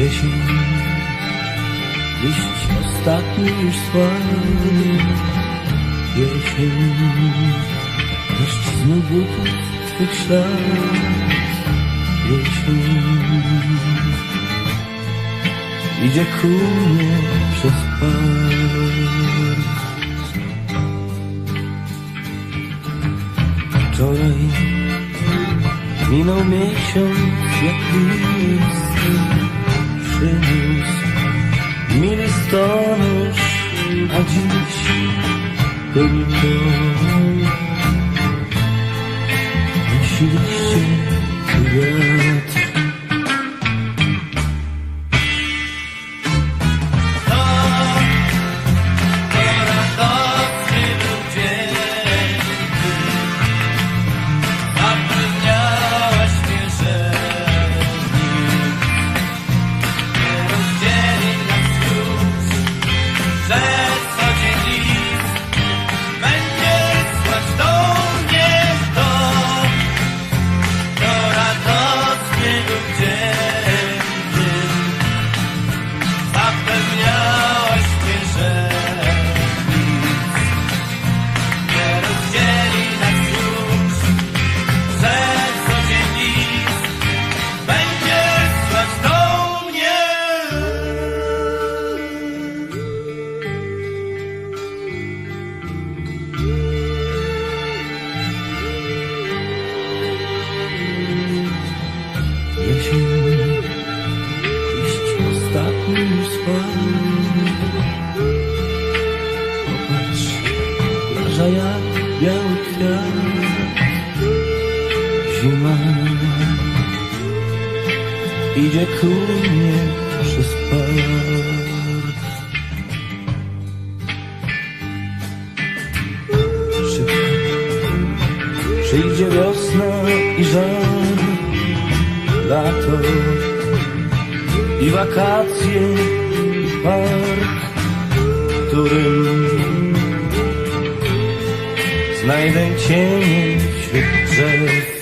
Liść ostatni już słabnie Jesień Deszcz znów butów twych ślad Jesień Idzie ku mnie przez park Wczoraj minął miesiąc jak listy Ölümde Yeşil çiçek jak biały kwiat. Zima idzie ku mnie przez park. Przyjdzie wiosna i żar lato i wakacje i park, którym znajdę cienie wśród drzew.